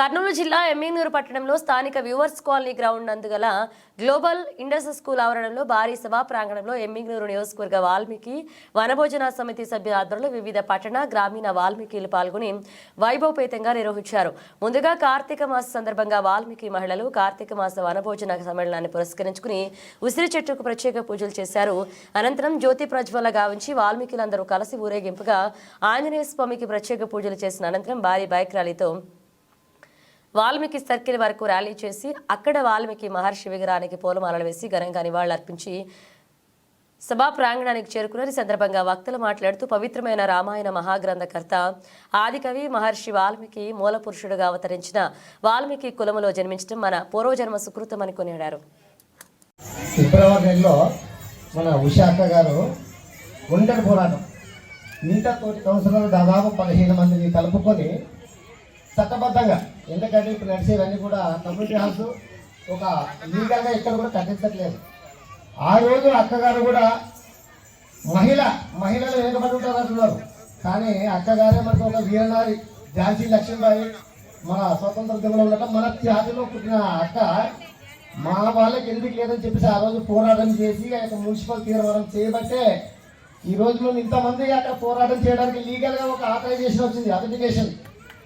కర్నూలు జిల్లా ఎమ్మిగనూరు పట్టణంలో స్థానిక వ్యూవర్స్ కాలనీ గ్రౌండ్ నందుగల గ్లోబల్ ఇండస్ స్కూల్ ఆవరణలో భారీ సభా ప్రాంగణంలో ఎమ్మిగనూరు నియోజకవర్గ వాల్మీకి వనభోజన సమితి సభ్యుల ఆధ్వర్యంలో వివిధ పట్టణ గ్రామీణ వాల్మీకిలు పాల్గొని వైభవపేతంగా నిర్వహించారు. ముందుగా కార్తీక మాస సందర్భంగా వాల్మీకి మహిళలు కార్తీక మాస వనభోజన సమ్మేళనాన్ని పురస్కరించుకుని ఉసిరి చెట్టుకు ప్రత్యేక పూజలు చేశారు. అనంతరం జ్యోతి ప్రజ్వల గావించి వాల్మీకిలందరూ కలిసి ఊరేగింపుగా ఆంజనేయ స్వామికి ప్రత్యేక పూజలు చేసిన అనంతరం భారీ బైక్ ర్యాలీతో వాల్మీకి సర్కిల్ వరకు ర్యాలీ చేసి అక్కడ వాల్మీకి మహర్షి విగ్రహానికి పూలమాలలు వేసి ఘనంగా నివాళులర్పించి సభా ప్రాంగణానికి చేరుకున్నారు. ఈ సందర్భంగా వక్తలు మాట్లాడుతూ పవిత్రమైన రామాయణ మహాగ్రంథకర్త ఆదికవి మహర్షి వాల్మీకి మూల పురుషుడుగా అవతరించిన వాల్మీకి కులములో జన్మించడం మన పూర్వజన్మ సుకృతమని కొనియాడారు. ఫిబ్రవరి నెలలో మన ఉషాక్క గారు ఒంటరి పోరాటం. మిగతా తోటి కౌన్సిలర్ దాదాపు పదిహేను మందిని కలుపుకొని చట్టబద్ధంగా ఎందుకంటే ఇప్పుడు నడిచేవన్నీ కూడా కమ్యూనిటీ హాల్స్ ఒక లీగల్గా ఇక్కడ కూడా కట్టించట్లేదు ఆ రోజు అక్కగారు కూడా మహిళ మహిళలు వెనుకబడి ఉంటారు అంటున్నారు. కానీ అక్కగారే మనకు ఒక వీరనారి ఝాన్సీ లక్ష్మీబాయి మన స్వతంత్ర దిగులో ఉండటం మన త్యాగంలో పుట్టిన అక్క మా వాళ్ళకి ఎందుకు లేదని చెప్పేసి ఆ రోజు పోరాటం చేసి ఆ యొక్క మున్సిపల్ తీర్మానం చేయబట్టే ఈ రోజు మేము ఇంతమంది అక్కడ పోరాటం చేయడానికి లీగల్గా ఒక ఆథరైజేషన్ వచ్చింది అథెంటికేషన్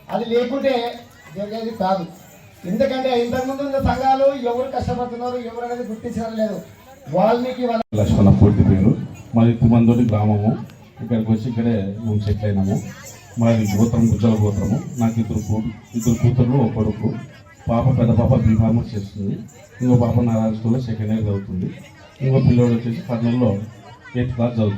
అది లేకుంటే జరిగేది కాదు. ఎందుకంటే ఇంతకుముందు ఉన్న సంఘాలు ఎవరు కష్టపడుతున్నారు ఎవరు అనేది గుర్తించడం లేదు. వాల్మీకి వాళ్ళ లక్ష్మణ పూర్తి పేరు. మాది తుమందోటి గ్రామము. ఇక్కడికి వచ్చి ఇక్కడే మేము సెటిల్ అయినాము. మాది గోత్రం గుజ్జల గోత్రము. నాకు ఇద్దరు కూ ఇద్దరు కూతురు ఒక కొడుకు. పాప పెద్ద పాప బీఫార్మర్స్ చేస్తుంది. ఇంకో పాప నారాయణ స్కూల్లో సెకండ్ ఇయర్ చదువుతుంది. ఇంకో పిల్లోడు వచ్చేసి కర్నూలులో ఎయిత్ క్లాస్ చదువుతుంది.